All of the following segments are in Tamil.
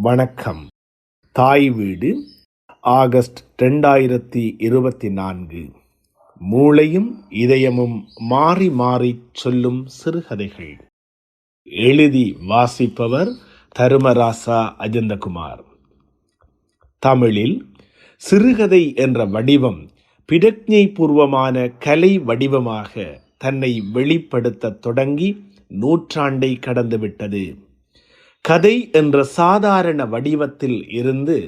வணக்கம். தாய் வீடு ஆகஸ்ட் ரெண்டாயிரத்தி இருபத்தி நான்கு. மூளையும் இதயமும் மாறி மாறி சொல்லும் சிறுகதைகள். எழுதி வாசிப்பவர் தருமராசா அஜந்தகுமார். தமிழில் சிறுகதை என்ற வடிவம் பிரஜை பூர்வமான கலை வடிவமாக தன்னை வெளிப்படுத்தத் தொடங்கி நூற்றாண்டை கடந்துவிட்டது. கதை என்ற சாதாரண வடிவத்தில் இருந்து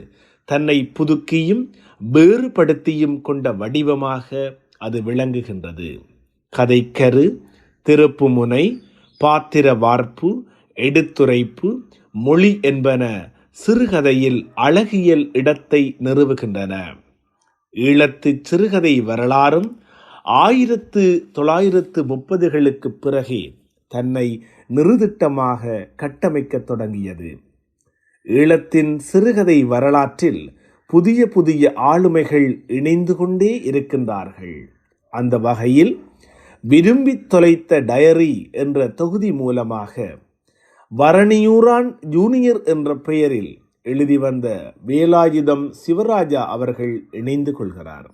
தன்னை புதுக்கியும் வேறுபடுத்தியும் கொண்ட வடிவமாக அது விளங்குகின்றது. கதைக்கரு திருப்புமுனை பாத்திர வார்ப்பு எடுத்துரைப்பு மொழி என்பன சிறுகதையில் அழகியல் இடத்தை நிறுவுகின்றன. ஈழத்து சிறுகதை வரலாறும் ஆயிரத்து தொள்ளாயிரத்து முப்பதுகளுக்கு பிறகே தன்னை நிறுதிட்டமாக கட்டமைக்கத் தொடங்கியது. ஈழத்தின் சிறுகதை வரலாற்றில் புதிய புதிய ஆளுமைகள் இணைந்து கொண்டே இருக்கின்றார்கள். அந்த வகையில் விரும்பி தொலைத்த டயரி என்ற தொகுதி மூலமாக வரணியூரான் ஜூனியர் என்ற பெயரில் எழுதி வந்த வேலாயுதம் சிவராஜா அவர்கள் இணைந்து கொள்கிறார்.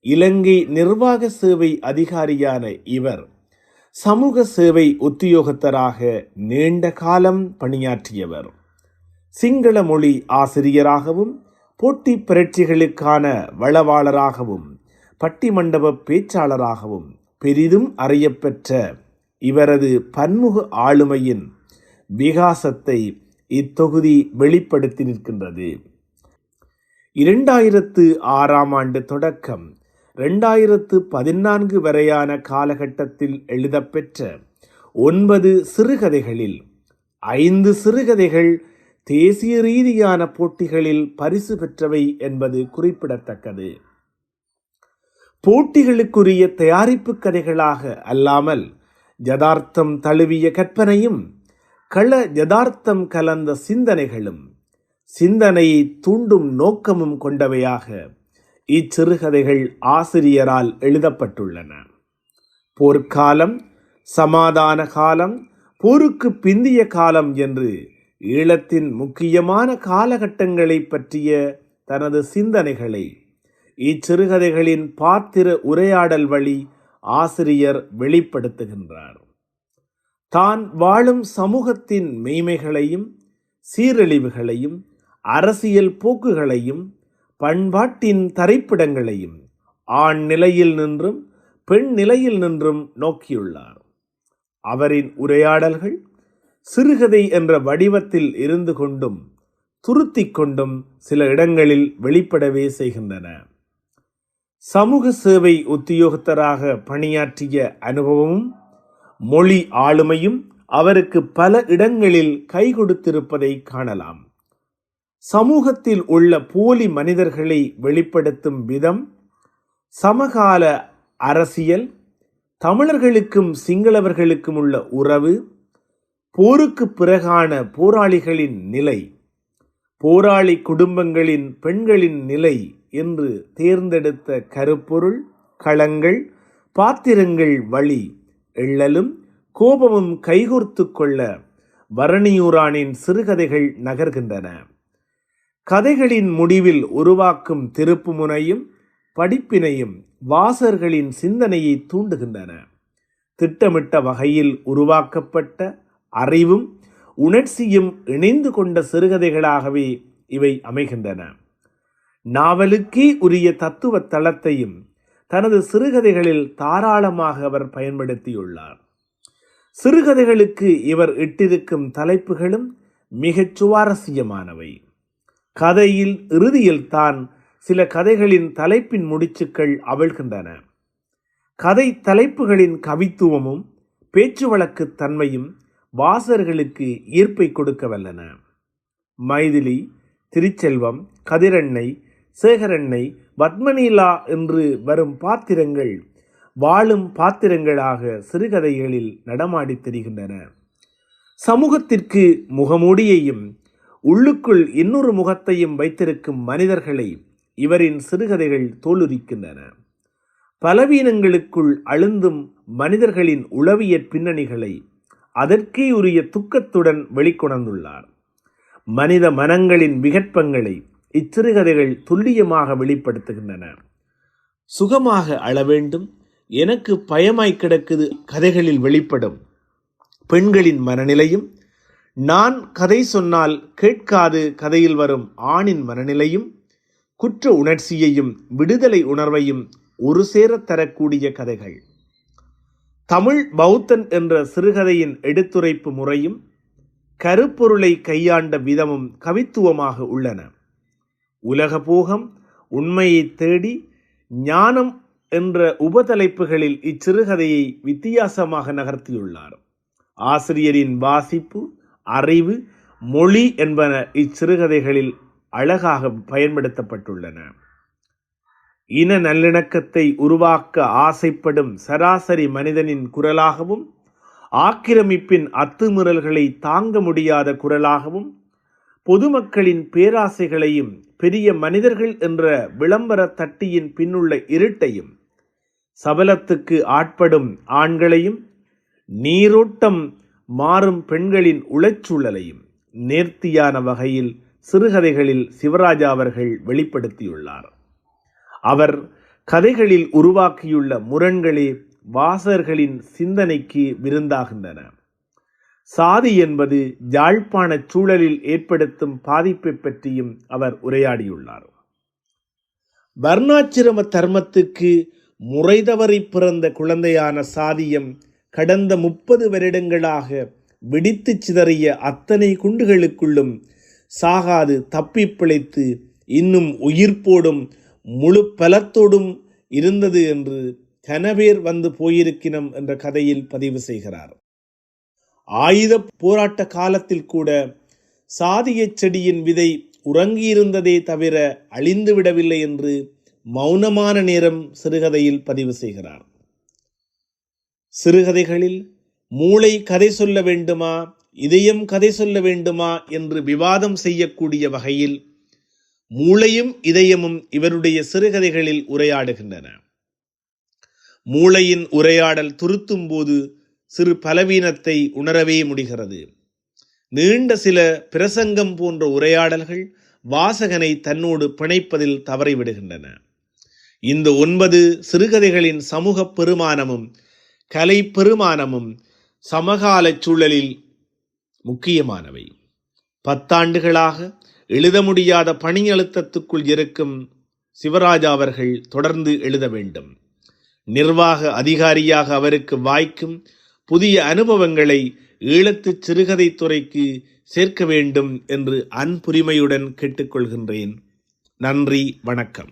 இலங்கை நிர்வாக சேவை அதிகாரியான இவர் சமூக சேவை உத்தியோகத்தராக நீண்ட காலம் பணியாற்றியவர். சிங்கள மொழி ஆசிரியராகவும் போட்டி பிரட்சிகளுக்கான வளவாளராகவும் பட்டிமண்டப பேச்சாளராகவும் பெரிதும் அறியப்பெற்ற இவரது பன்முக ஆளுமையின் விகாசத்தை இத்தொகுதி வெளிப்படுத்தி நிற்கின்றது. இரண்டாயிரத்து ஆறாம் ஆண்டு தொடக்கம் ரெண்டாயிரத்து பதினான்கு வரையான காலகட்டத்தில் எழுதப்பெற்ற ஒன்பது சிறுகதைகளில் ஐந்து சிறுகதைகள் தேசிய ரீதியான போட்டிகளில் பரிசு பெற்றவை என்பது குறிப்பிடத்தக்கது. போட்டிகளுக்குரிய தயாரிப்பு கதைகளாக அல்லாமல் ஜதார்த்தம் தழுவிய கற்பனையும் கள ஜதார்த்தம் கலந்த சிந்தனைகளும் சிந்தனையை தூண்டும் நோக்கமும் கொண்டவையாக இச்சிறுகதைகள் ஆசிரியரால் எழுதப்பட்டுள்ளன. போர்க்காலம் சமாதான காலம் போருக்கு பிந்திய காலம் என்று ஈழத்தின் முக்கியமான காலகட்டங்களை பற்றிய தனது சிந்தனைகளை இச்சிறுகதைகளின் பாத்திர உரையாடல் வழி ஆசிரியர் வெளிப்படுத்துகின்றார். தான் வாழும் சமூகத்தின் மெய்மைகளையும் சீரழிவுகளையும் அரசியல் போக்குகளையும் பண்பாட்டின் தரைப்பிடங்களையும் ஆண் நிலையில் நின்றும் பெண் நிலையில் நின்றும் நோக்கியுள்ளார். அவரின் உரையாடல்கள் சிறுகதை என்ற வடிவத்தில் இருந்து கொண்டும் துருத்தி கொண்டும் சில இடங்களில் வெளிப்படவே செய்கின்றன. சமூக சேவை உத்தியோகத்தராக பணியாற்றிய அனுபவமும் மொழி ஆளுமையும் அவருக்கு பல இடங்களில் கை கொடுத்திருப்பதை காணலாம். சமூகத்தில் உள்ள போலி மனிதர்களை வெளிப்படுத்தும் விதம் சமகால அரசியல் தமிழர்களுக்கும் சிங்களவர்களுக்கும் உள்ள உறவு போருக்கு பிறகான போராளிகளின் நிலை போராளி குடும்பங்களின் பெண்களின் நிலை என்று தேர்ந்தெடுத்த கருப்பொருள் களங்கள் பாத்திரங்கள் வழி எள்ளலும் கோபமும் கைகோர்த்து கொள்ள வரணியூரானின் சிறுகதைகள் நகர்கின்றன. கதைகளின் முடிவில் உருவாக்கும் திருப்புமுனையும் படிப்பினையும் வாசர்களின் சிந்தனையை தூண்டுகின்றன. திட்டமிட்ட வகையில் உருவாக்கப்பட்ட அறிவும் உணர்ச்சியும் இணைந்து கொண்ட சிறுகதைகளாகவே இவை அமைகின்றன. நாவலுக்கே உரிய தத்துவ தளத்தையும் தனது சிறுகதைகளில் தாராளமாக அவர் பயன்படுத்தியுள்ளார். சிறுகதைகளுக்கு இவர் இட்டிருக்கும் தலைப்புகளும் மிகச் சுவாரஸ்யமானவை. கதையில் இறுதியில் தான் சில கதைகளின் தலைப்பின் முடிச்சுக்கள் அவிழ்கின்றன. கதை தலைப்புகளின் கவித்துவமும் பேச்சு வழக்கு தன்மையும் வாசகர்களுக்கு ஈர்ப்பை கொடுக்க வல்லன. மைதிலி திருச்செல்வம் கதிரண்ணை சேகரண்ணை பத்மநீலா என்று வரும் பாத்திரங்கள் வாழும் பாத்திரங்களாக சிறுகதைகளில் நடமாடித் திரிகின்றன. சமூகத்திற்கு முகமூடியையும் உள்ளுக்குள் இன்னொரு முகத்தையும் வைத்திருக்கும் மனிதர்களை இவரின் சிறுகதைகள் தோலுரிக்கின்றன. பலவீனங்களுக்குள் அழுந்தும் மனிதர்களின் உளவியற் பின்னணிகளை அதற்கே உரிய துக்கத்துடன் வெளிக்கொணர்ந்துள்ளார். மனித மனங்களின் விகற்பங்களை இச்சிறுகதைகள் துல்லியமாக வெளிப்படுத்துகின்றன. சுகமாக அழ வேண்டும். எனக்கு பயமாய் கிடக்குது கதைகளில் வெளிப்படும். பெண்களின் மனநிலையும் நான் கதை சொன்னால் கேட்காது கதையில் வரும் ஆணின் மனநிலையும் குற்ற உணர்ச்சியையும் விடுதலை உணர்வையும் ஒரு சேரத் தரக்கூடிய கதைகள். தமிழ் பௌத்தன் என்ற சிறுகதையின் எடுத்துரைப்பு முறையும் கருப்பொருளை கையாண்ட விதமும் கவித்துவமாக உள்ளன. உலக போகம் உண்மையை தேடி ஞானம் என்ற உபதலைப்புகளில் இச்சிறுகதையை வித்தியாசமாக நகர்த்தியுள்ளார். ஆசிரியரின் வாசிப்பு அறிவு மொழி என்பன இச்சிறுகதைகளில் அழகாக பயன்படுத்தப்பட்டுள்ளன. இன நல்லிணக்கத்தை உருவாக்க ஆசைப்படும் சராசரி மனிதனின் குரலாகவும் ஆக்கிரமிப்பின் அத்துமீறல்களை தாங்க முடியாத குரலாகவும் பொதுமக்களின் பேராசைகளையும் பெரிய மனிதர்கள் என்ற விளம்பர தட்டியின் பின்னுள்ள இருட்டையும் சபலத்துக்கு ஆட்படும் ஆண்களையும் நீரோட்டம் மாறும் பெண்களின் உளச்சூழலையும் நேர்த்தியான வகையில் சிறுகதைகளில் சிவராஜா அவர்கள் வெளிப்படுத்தியுள்ளார். அவர் கதைகளில் உருவாக்கியுள்ள முரண்களே வாசகர்களின் சிந்தனைக்கு விருந்தாகின்றன. சாதி என்பது யாழ்ப்பாண சூழலில் ஏற்படுத்தும் பாதிப்பை பற்றியும் அவர் உரையாடியுள்ளார். வர்ணாச்சிரம தர்மத்துக்கு முறைதவரை பிறந்த குழந்தையான சாதியம் கடந்த முப்பது வருடங்களாக வெடித்து சிதறிய அத்தனை குண்டுகளுக்குள்ளும் சாகாது தப்பி பிழைத்து இன்னும் உயிர்ப்போடும் முழு பலத்தோடும் இருந்தது என்று கனவேர் வந்து போயிருக்கினம் என்ற கதையில் பதிவு செய்கிறார். ஆயுத போராட்ட காலத்தில் கூட சாதிய செடியின் விதை உறங்கியிருந்ததே தவிர அழிந்து விடவில்லை என்று மௌனமான நேரம் சிறுகதையில் பதிவு செய்கிறார். சிறுகதைகளில் மூளை கதை சொல்ல வேண்டுமா இதயம் கதை சொல்ல வேண்டுமா என்று விவாதம் செய்யக்கூடிய வகையில் மூளையும் இதயமும் இவருடைய சிறுகதைகளில் உரையாடுகின்றன. மூளையின் உரையாடல் துருத்தும் போது சிறு பலவீனத்தை உணரவே முடிகிறது. நீண்ட சில பிரசங்கம் போன்ற உரையாடல்கள் வாசகனை தன்னோடு பிணைப்பதில் தவறிவிடுகின்றன. இந்த ஒன்பது சிறுகதைகளின் சமூக பெருமானமும் கலை பெருமானமும் சமகால சூழலில் முக்கியமானவை. பத்தாண்டுகளாக எழுத முடியாத பணியழுத்தத்துக்குள் இருக்கும் சிவராஜா அவர்கள் தொடர்ந்து எழுத வேண்டும். நிர்வாக அதிகாரியாக அவருக்கு வாய்க்கும் புதிய அனுபவங்களை ஈழத்து சிறுகதை துறைக்கு சேர்க்க வேண்டும் என்று அன்புரிமையுடன் கேட்டுக்கொள்கின்றேன். நன்றி வணக்கம்.